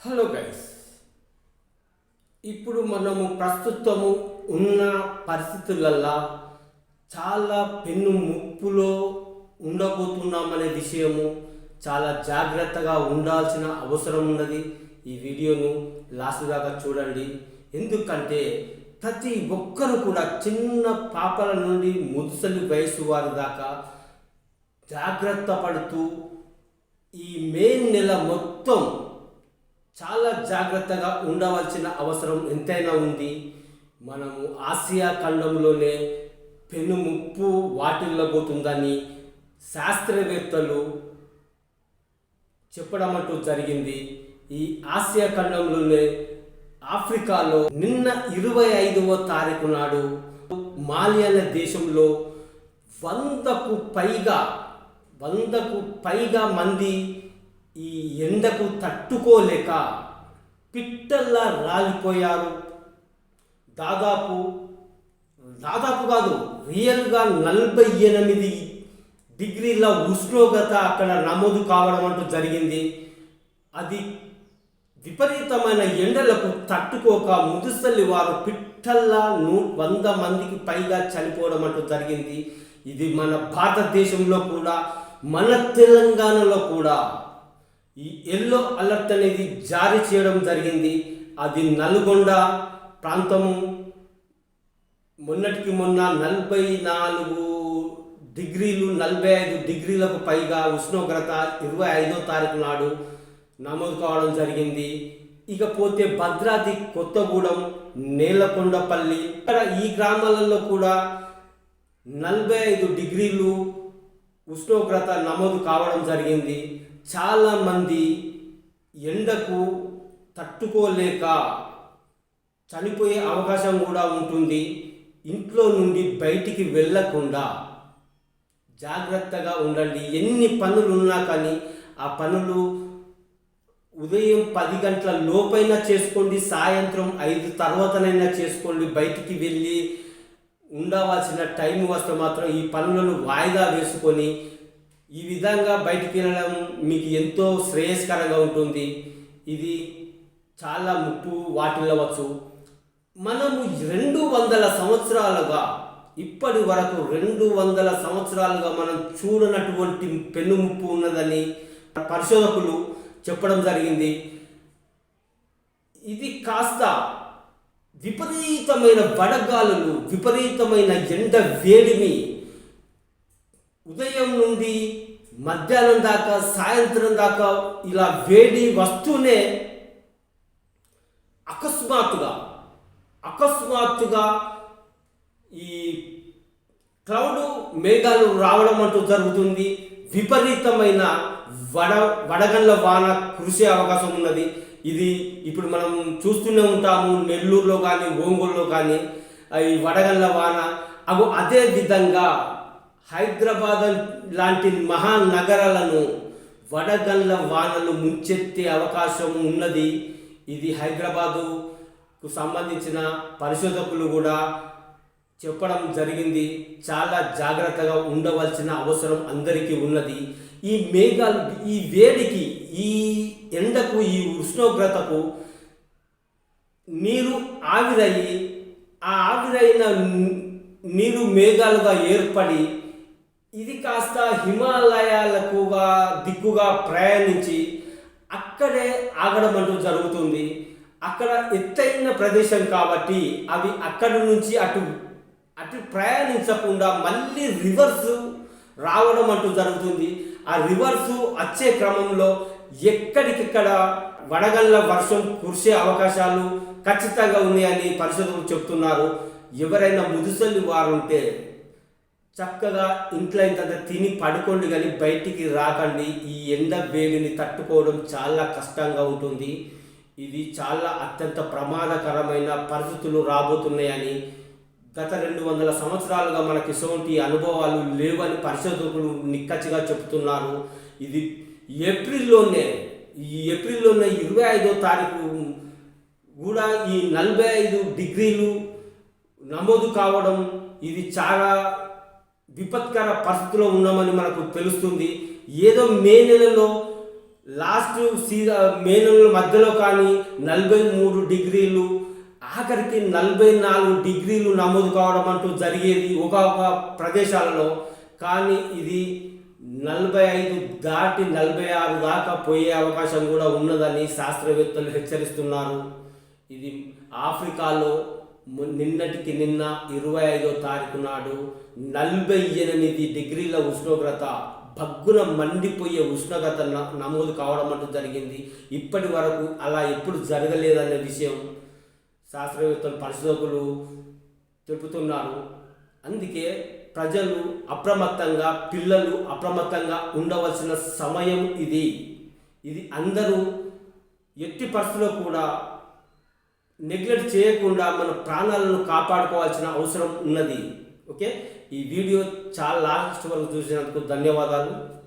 Hello guys ఇప్పుడు మనము ప్రస్తుతము ఉన్న పరిస్థితులల్లా చాలా పెన్ను ముప్పులో ఉండబోతున్నామనే విషయము చాలా జాగ్రత్తగా ఉండాల్సిన అవసరం ఉన్నది. ఈ వీడియోను లాస్ట్ దాకా చూడండి. ఎందుకంటే ప్రతి ఒక్కరు కూడా చిన్న పాపల నుండి ముదుసలి వయసు వారి దాకా జాగ్రత్త పడుతూ ఈ మే నెల మొత్తం జాగ్రత్తగా ఉండవలసిన అవసరం ఎంతైనా ఉంది. మనము ఆసియా ఖండంలోనే పెను ముప్పు వాటిల్లబోతుందని శాస్త్రవేత్తలు చెప్పడం అంటూ జరిగింది. ఈ ఆసియా ఖండంలోనే ఆఫ్రికాలో నిన్న ఇరవై ఐదవ తారీఖు నాడు మాలి అనే దేశంలో వందకు పైగా వందకు పైగా మంది ఈ ఎండకు తట్టుకోలేక పిట్టల్లా రాలిపోయారు. దాదాపు దాదాపు కాదు రియల్గా నలభై ఎనిమిది డిగ్రీల ఉష్ణోగ్రత అక్కడ నమోదు కావడం అంటూ జరిగింది. అది విపరీతమైన ఎండలకు తట్టుకోక ముదుసల్లి వారు పిట్టల్లా నూ వంద మందికి పైగా చనిపోవడం అంటూ జరిగింది. ఇది మన భారతదేశంలో కూడా మన తెలంగాణలో కూడా. ఈ ఎల్లో అలర్ట్ అనేది జారీ చేయడం జరిగింది. అది నల్గొండ ప్రాంతము. మొన్నటికి మొన్న నలభై నాలుగు డిగ్రీలు నలభై ఐదు డిగ్రీలకు పైగా ఉష్ణోగ్రత ఇరవై ఐదో తారీఖు నాడు నమోదు కావడం జరిగింది. ఇకపోతే భద్రాద్రి కొత్తగూడెం నేలకొండపల్లి ఇక్కడ ఈ గ్రామాలలో కూడా నలభై ఐదు డిగ్రీలు ఉష్ణోగ్రత నమోదు కావడం జరిగింది. చాలామంది ఎండకు తట్టుకోలేక చనిపోయే అవకాశం కూడా ఉంటుంది. ఇంట్లో నుండి బయటికి వెళ్ళకుండా జాగ్రత్తగా ఉండండి. ఎన్ని పనులు ఉన్నా కానీ ఆ పనులు ఉదయం పది గంటల లోపైనా చేసుకోండి సాయంత్రం ఐదు తర్వాతనైనా చేసుకోండి. బయటికి వెళ్ళి ఉండవలసిన టైం వస్తే మాత్రం ఈ పనులను వాయిదా వేసుకొని ఈ విధంగా బయటికి వెళ్ళడం మీకు ఎంతో శ్రేయస్కరంగా ఉంటుంది. ఇది చాలా ముప్పు వాటిల్లవచ్చు మనము రెండు వందల సంవత్సరాలుగా ఇప్పటి వరకు రెండు వందల సంవత్సరాలుగా మనం చూడనటువంటి పెన్ను ముప్పు ఉన్నదని పరిశోధకులు చెప్పడం జరిగింది. ఇది కాస్త విపరీతమైన వడగాలులు విపరీతమైన ఎండ వేడిని ఉదయం నుండి మధ్యాహ్నం దాకా సాయంత్రం దాకా ఇలా వేడి వస్తూనే అకస్మాత్తుగా అకస్మాత్తుగా ఈ క్లౌడ్ మేఘాలు రావడం అంటూ జరుగుతుంది. విపరీతమైన వడ వడగండ్ల వాన కురిసే అవకాశం ఉన్నది. ఇది ఇప్పుడు మనం చూస్తూనే ఉంటాము నెల్లూరులో కానీ ఒంగోలులో కానీ ఈ వడగళ్ళ వాన అవు అదే విధంగా హైదరాబాద్ లాంటి మహానగరాలను వడగండ్ల వానలు ముంచెత్తే అవకాశం ఉన్నది. ఇది హైదరాబాదుకు సంబంధించిన పరిశోధకులు కూడా చెప్పడం జరిగింది. చాలా జాగ్రత్తగా ఉండవలసిన అవసరం అందరికీ ఉన్నది. ఈ మేఘాలు ఈ వేడికి ఈ ఎండకు ఈ ఉష్ణోగ్రతకు నీరు ఆవిరయ్యి ఆ ఆవిరైన నీరు మేఘాలుగా ఏర్పడి ఇది కాస్త హిమాలయాలకుగా దిక్కుగా ప్రయాణించి అక్కడే ఆగడం అంటూ జరుగుతుంది. అక్కడ ఎత్తైన ప్రదేశం కాబట్టి అవి అక్కడి నుంచి అటు అటు ప్రయాణించకుండా మళ్ళీ రివర్స్ రావడం అంటూ జరుగుతుంది. ఆ రివర్స్ వచ్చే క్రమంలో ఎక్కడికిక్కడ వడగళ్ళ వర్షం కురిసే అవకాశాలు ఖచ్చితంగా ఉన్నాయని పరిశోధకులు చెప్తున్నారు ఎవరైనా ముదుసలి వారు ఉంటే చక్కగా ఇంట్లో ఇంత తిని పడుకోండి కానీ బయటికి రాకండి. ఈ ఎండ వేడిని తట్టుకోవడం చాలా కష్టంగా ఉంటుంది. ఇది చాలా అత్యంత ప్రమాదకరమైన పరిస్థితులు రాబోతున్నాయని గత రెండు వందల సంవత్సరాలుగా మనకి ఎటువంటి అనుభవాలు లేవని పరిశోధకులు నిక్కచ్చిగా చెబుతున్నారు. ఇది ఏప్రిల్లోనే ఈ ఏప్రిల్లోనే ఇరవై ఐదో తారీఖు కూడా ఈ నలభై ఐదు డిగ్రీలు నమోదు కావడం ఇది చాలా విపత్కర పరిస్థితిలో ఉన్నామని మనకు తెలుస్తుంది. ఏదో మే నెలలో లాస్ట్ సీజ మే నెలల మధ్యలో కానీ నలభై మూడు డిగ్రీలు ఆఖరికి నలభై నాలుగు డిగ్రీలు నమోదు కావడం అంటూ జరిగేది ఒక ప్రదేశాలలో. కానీ ఇది నలభై ఐదు దాటి నలభై ఆరు దాకా పోయే అవకాశం కూడా ఉన్నదని శాస్త్రవేత్తలు హెచ్చరిస్తున్నారు. ఇది ఆఫ్రికాలో నిన్నటికి నిన్న ఇరవై ఐదో తారీఖు నాడు నలభై ఎనిమిది డిగ్రీల ఉష్ణోగ్రత భగ్గున మండిపోయే ఉష్ణోగ్రత నమోదు కావడం అంటూ జరిగింది. ఇప్పటి వరకు అలా ఎప్పుడు జరగలేదనే విషయం శాస్త్రవేత్తలు పరిశోధకులు చెబుతున్నారు. అందుకే ప్రజలు అప్రమత్తంగా పిల్లలు అప్రమత్తంగా ఉండవలసిన సమయం ఇది. ఇది అందరూ ఎట్టి పరిస్థితుల్లో కూడా నెగ్లెక్ట్ చేయకుండా మన ప్రాణాలను కాపాడుకోవాల్సిన అవసరం ఉన్నది. ఓకే? ఈ వీడియో చాలా లాస్ట్ వరకు చూసినందుకు ధన్యవాదాలు.